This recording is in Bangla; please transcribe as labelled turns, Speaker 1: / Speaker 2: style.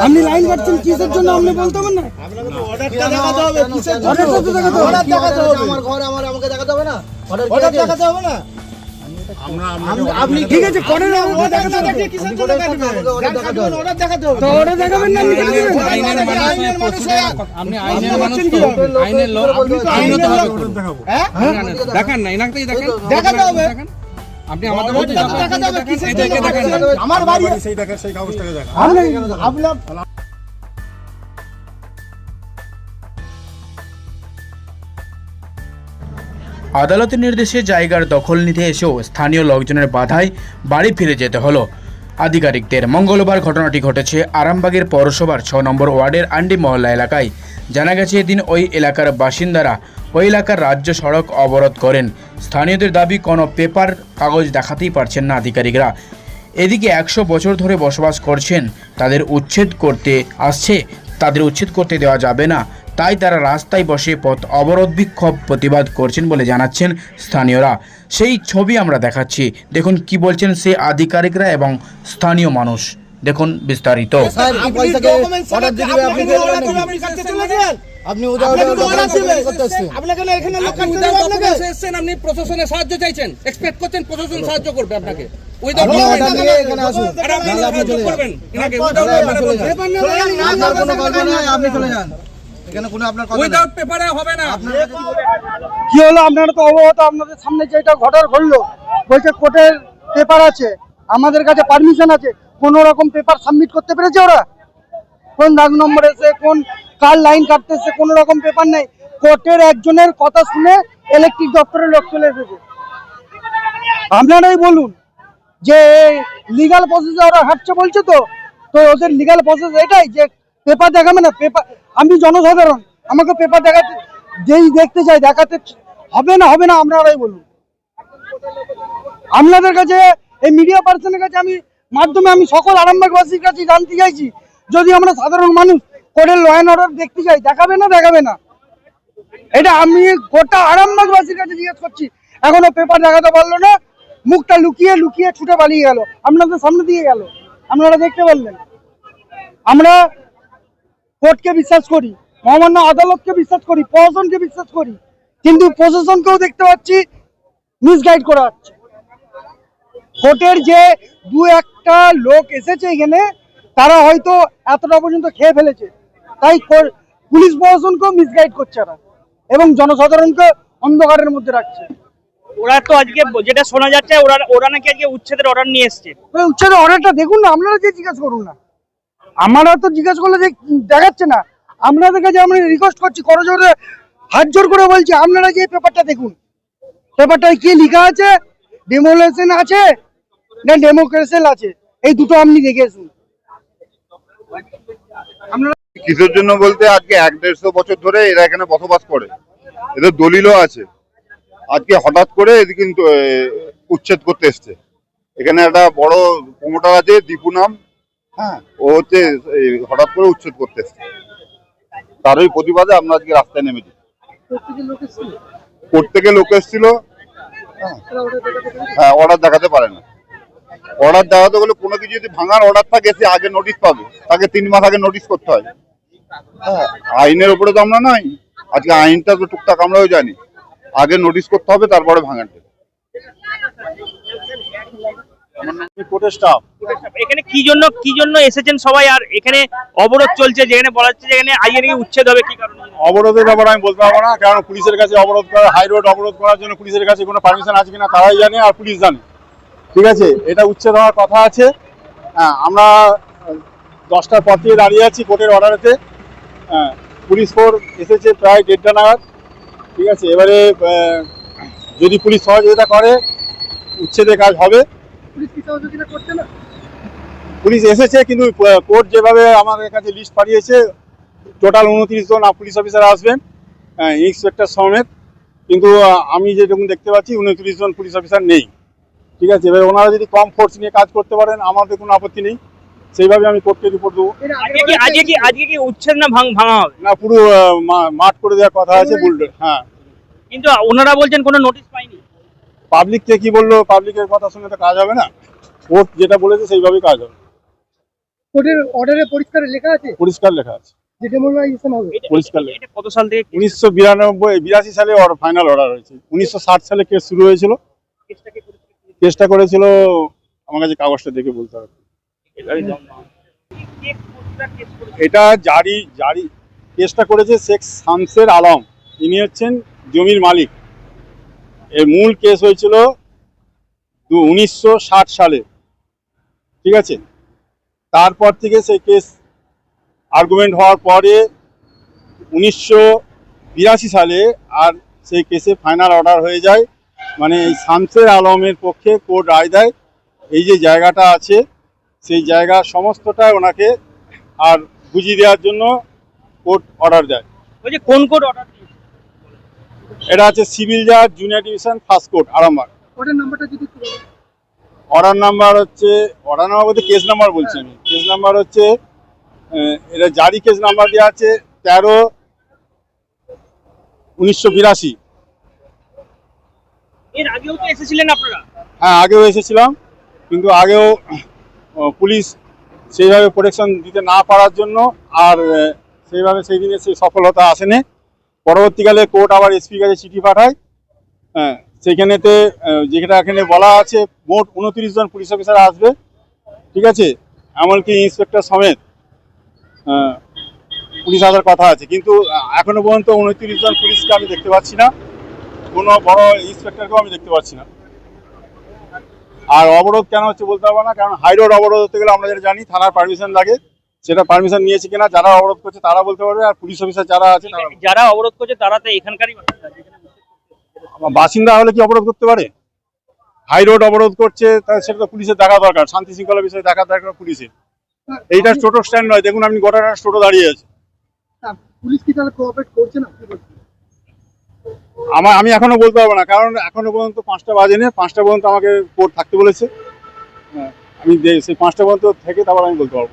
Speaker 1: আপনি লাইন কাটছেন কিসের জন্য আপনি বলতে পারেন না?
Speaker 2: আমার ঘর আমার আমাকে দেখাতে হবে না? অর্ডার দেখাতে হবে না? আপনি-
Speaker 1: ঠিক আছে করেন অর্ডার দেখাতে
Speaker 2: কিসের জন্য কাটবেন অর্ডার দেখাতে হবে অর্ডার দেখাতে হবে।
Speaker 1: তো অর্ডার দেখাবেন না আপনি
Speaker 2: আইনের মানুষ
Speaker 3: আপনি আইনের মানুষ তো আইনের লোক।
Speaker 2: আপনি তো
Speaker 3: আইনও তো হবে
Speaker 4: দেখাবো
Speaker 2: হ্যাঁ?
Speaker 3: দেখান না এনাকেই দেখেন।
Speaker 2: দেখাতে হবে।
Speaker 3: দেখান। আপনি আমাদের
Speaker 2: দেখাতে হবে কিসের জন্য?
Speaker 3: দেখেন?
Speaker 2: আমার বাড়ি
Speaker 4: সেই দেখা সেই কাগজটাকে দেখা
Speaker 1: আপনি
Speaker 2: আপনার
Speaker 5: আদালতের নির্দেশে জায়গার দখল নিতে এসেও স্থানীয় লোকজনের বাধায় বাড়ি ফিরে যেতে হলো। আধিকারিকদের মঙ্গলবার ঘটনাটি ঘটেছে আরামবাগের পৌরসভার ছ নম্বর ওয়ার্ডের আন্ডি মহল্লা এলাকায়। জানা গেছে এদিন ওই এলাকার বাসিন্দারা ওই এলাকার রাজ্য সড়ক অবরোধ করেন। স্থানীয়দের দাবি, কোনো পেপার, কাগজ দেখাতেই পারছেন না আধিকারিকরা। এদিকে একশো বছর ধরে বসবাস করছেন, তাদের উচ্ছেদ করতে আসছে, তাদের উচ্ছেদ করতে দেওয়া যাবে না। তাই তারা রাস্তায় বসে পথ অবরোধ বিক্ষোভ প্রতিবাদ করছেন বলে জানাচ্ছেন স্থানীয়রা। সেই ছবি আমরা দেখাচ্ছি। দেখুন কি বলছেন সে আধিকারিকরা এবং স্থানীয় মানুষ। দেখুন বিস্তারিত।
Speaker 2: আপনি
Speaker 3: প্রশাসনের সাহায্য চাইছেন। এক্সপেক্ট করছেন প্রশাসন সাহায্য করবে আপনাকে।
Speaker 2: আপনি অর্ডার দিয়ে এখানে আসুন।
Speaker 3: আর আপনি
Speaker 2: নাহলে আপনি
Speaker 3: সাহায্য
Speaker 2: চলে যান। এখানে কোনো আপনার কথা
Speaker 3: উইদাউট পেপারে হবে না।
Speaker 1: কি? হলো? আপনারা তো অবগত আপনাদের সামনে যেটা ঘটনা ঘটলো বলছে কোর্টের পেপার আছে আমাদের কাছে পারমিশন আছে কোন রকম পেপার সাবমিট করতে পেরেছে ওরা? কোন দাগ নম্বর এসে কোন কার লাইন কাটতেছে কোন রকম পেপার নেই। কোর্টের একজনের কথা শুনে ইলেকট্রিক দপ্তরের লোক চলে এসেছে। আপনারাই বলুন যে লিগাল প্রসেসে ওরা হাঁটছে বলছে তো? তো ওদের লিগাল প্রসেস এটাই যে পেপার দেখাবে না, পেপার, আমি জনসাধারণ, আমাকে পেপার দেখাতে, যেই দেখতে চাই দেখাতে হবে না হবে না আপনারাই বলুন আপনাদের কাছে, এই মিডিয়া পার্সনের কাছে আমি, মাধ্যমে আমি সকল আরামবাগবাসীর কাছে জানতে চাইছি, যদি আমরা সাধারণ মানুষ কোর্টের ল অ্যান্ড অর্ডার দেখতে চাই, দেখাবে না দেখাবে না? এটা আমি গোটা আরামবাগবাসীর কাছে জিজ্ঞেস করছি, এখনও পেপার দেখাতে পারল না, মুখটা লুকিয়ে লুকিয়ে ছুটে পালিয়ে গেল, আপনাদের সামনে দিয়ে গেল, আপনারা দেখতে পারলেন। আমরা কোর্টকে বিশ্বাস করি মহামান্য আদালতকে বিশ্বাস করি প্রশাসনকে বিশ্বাস করি কিন্তু প্রশাসনকেও দেখতে পাচ্ছি মিসগাইড করা হচ্ছে। কোর্টের যে দু একটা লোক এসেছে এখানে তারা হয়তো এতটা পর্যন্ত খেয়ে ফেলেছে। তাই পুলিশ প্রশাসনকেও মিসগাইড করছে এরা এবং জনসাধারণকে অন্ধকারের মধ্যে রাখছে।
Speaker 6: ওরা তো আজকে যেটা শোনা যাচ্ছে ওরা ওরা নাকি আজকে উচ্ছেদের অর্ডার নিয়ে এসছে।
Speaker 1: ওই উচ্ছেদ অর্ডারটা দেখুন না আপনারা যে জিজ্ঞেস করুন না। আমরা তো জিজ্ঞেস করলে দেখাচ্ছে না। আপনাদের কাছে আমরা রিকোয়েস্ট করছি করো জোরে হাত জোর করে বলছি, আপনারা যে পেপারটা দেখুন। পেপারটায় কি লেখা আছে? ডেমোলেশন আছে না ডেমোক্রেসেল আছে? এই দুটো আপনি দেখে আসুন।
Speaker 7: কিসের জন্য বলতে আজকে এক দেড়শো বছর ধরে এরা এখানে বসবাস করে। এদের দলিলও আছে। আজকে হঠাৎ করে এদিকে উচ্ছেদ করতে এসছে। এখানে একটা বড় প্রমোটার আছে, দীপু নাম। হ্যাঁ। ও হচ্ছে হঠাৎ করে উচ্ছেদ করতে এসছে তারই প্রতিবাদে আমরা আজকে রাস্তায় নেমেছি প্রত্যেকে লোক এসেছিল? হ্যাঁ। অর্ডার দেখাতে পারে না। অর্ডার দেখাতে গেলে কোনো কিছু যদি ভাঙার অর্ডার থাকে সে আগে নোটিশ পাবে। তাকে তিন মাস আগে নোটিশ করতে হয়। হ্যাঁ, আইনের উপরে তো আমরা নয় আজকে আইনটা তো টুকটাক আমরাও জানি। আগে নোটিশ করতে হবে তারপরে
Speaker 4: কোর্টের স্টাফ
Speaker 6: এখানে কি জন্য কি জন্য এসেছেন সবাই? আর এখানে অবরোধ চলছে যেখানে বলা হচ্ছে যেখানে আইয়ে নাকি উচ্ছেদ হবে কি কারণে?
Speaker 4: অবরোধের ব্যাপারে আমি বলতে পারব না কারণ পুলিশের কাছে অবরোধ করা হাই রোড অবরোধ করার জন্য পুলিশের কাছে কোনো পারমিশন আছে কিনা তারাই জানে আর পুলিশ জানে। ঠিক আছে? এটা উচ্ছেদ হওয়ার কথা আছে। হ্যাঁ আমরা দশটার পর থেকে দাঁড়িয়ে আছি কোর্টের অর্ডারেতে হ্যাঁ পুলিশ ফোর এসেছে প্রায় দেড়টা নাগাদ। ঠিক আছে? এবারে যদি পুলিশ সহযোগিতা করে উচ্ছেদের কাজ হবে। পুলিশ এসেছে কিন্তু কোর্ট যেভাবে আমাদের কাছে লিস্ট পাঠিয়েছে টোটাল উনত্রিশ জন পুলিশ অফিসার আসবেন ইন্সপেক্টর সমেত। কিন্তু আমি যেরকম দেখতে পাচ্ছি উনত্রিশ জন পুলিশ অফিসার নেই। ঠিক আছে এবার ওনারা যদি কম ফোর্স নিয়ে কাজ করতে পারেন আমাদের কোনো আপত্তি নেই। সেইভাবে আমি কোর্টকে রিপোর্ট দেবো।
Speaker 6: আজকে কি আজকে কি আজকে কি উচ্ছেদ না ভাঙ ভাঙা হবে?
Speaker 4: না পুরো মাঠ করে দেওয়ার কথা আছে বুলডোর হ্যাঁ।
Speaker 6: কিন্তু ওনারা বলছেন কোনো নোটিশ পাইনি।
Speaker 4: পাবলিককে কি বলল? পাবলিকের কথা শুনে তো কাজ হবে না? কোর্ট যেটা বলেছে সেইভাবেই কাজ হবে।
Speaker 1: কোর্টের অর্ডারে পরিষ্কার লেখা আছে?
Speaker 4: পরিষ্কার লেখা আছে।
Speaker 1: যে হবে।
Speaker 4: পরিষ্কার
Speaker 6: এটা- এটা কত সাল থেকে
Speaker 4: উনিশশো বিরানব্বই বিরাশি সালে ওর ফাইনাল অর্ডার হয়েছে। উনিশশো ষাট সালে কেস শুরু হয়েছিল। কেসটা করেছিল? আমার কাছে কাগজটা দেখে বলতে হবে? এটা জারি জারি কেসটা করেছে শেখ শামসের আলম। ইনি হচ্ছেন জমির মালিক। এর মূল কেস হয়েছিল উনিশশো ষাট সালে। ঠিক আছে? তারপর থেকে সেই কেস আর্গুমেন্ট হওয়ার পরে উনিশশো বিরাশি সালে আর সেই কেসে ফাইনাল অর্ডার হয়ে যায়। মানে এই শামসের আলমের পক্ষে কোর্ট রায় দেয়। এই যে জায়গাটা আছে, সেই জায়গা সমস্তটাই ওনাকে আর বুঝিয়ে দেওয়ার জন্য কোর্ট অর্ডার দেয়।
Speaker 6: কোন কোড অর্ডার
Speaker 4: এটা আছে সিভিল জাজ junior division first court Arambagh.
Speaker 1: Order নাম্বারটা যদি
Speaker 4: অর্ডার নাম্বার হচ্ছে অর্ডার নাম্বার বলতে কেস নাম্বার বলছি আমি। কেস নাম্বার হচ্ছে এটা জারি কেস নাম্বার দেওয়া আছে তেরো উনিশশো বিরাশি।
Speaker 6: এর আগেও তো এসেছিলেন আপনারা?
Speaker 4: হ্যাঁ আগেও এসেছিলাম কিন্তু আগেও পুলিশ সেইভাবে প্রোটেকশন দিতে না পারার জন্য আর সেইভাবে সেই দিনে সেই সফলতা আসেনি। পরবর্তীকালে কোর্ট আবার এসপির কাছে চিঠি পাঠায়। হ্যাঁ আহ, যেটা এখানে বলা আছে মোট উনত্রিশ জন পুলিশ অফিসার আসবে। ঠিক আছে? এমনকি ইন্সপেক্টর সমেত পুলিশ আসার কথা আছে। কিন্তু এখনও পর্যন্ত উনত্রিশ জন পুলিশকে আমি দেখতে পাচ্ছি না। কোনো বড় ইন্সপেক্টরকেও আমি দেখতে পাচ্ছি না। আর অবরোধ কেন হচ্ছে বলতে পারব না। কারণ হাই রোড অবরোধ হতে গেলে আমরা যেটা জানি থানার পারমিশন লাগে। সেটা পারমিশন নিয়েছে কিনা যারা অবরোধ করছে তারা বলতে পারবে আর পুলিশ অফিসার যারা আছে
Speaker 6: যারা অবরোধ করছে তারা তো এখানকারই বাসিন্দা,
Speaker 4: বাসিন্দা হলে কি অবরোধ করতে পারে? হাই রোড অবরোধ করছে তা সেটা তো পুলিশের দেখা দরকার শান্তি শৃঙ্খলা বিষয়ে দেখা দরকার পুলিশের এইটা টোটো স্ট্যান্ড নয় দেখুন আপনি গোটা টোটো দাঁড়িয়ে আছে।
Speaker 1: হ্যাঁ, পুলিশ কি তাহলে কোঅপারেট করছে না?
Speaker 4: আমার আমি এখনও বলতে পারব না কারণ এখনও পর্যন্ত পাঁচটা বাজেনি পাঁচটা পর্যন্ত আমাকে কোর্ট থাকতে বলেছে। হ্যাঁ, আমি সেই পাঁচটা পর্যন্ত থেকে তারপর আমি বলতে পারব।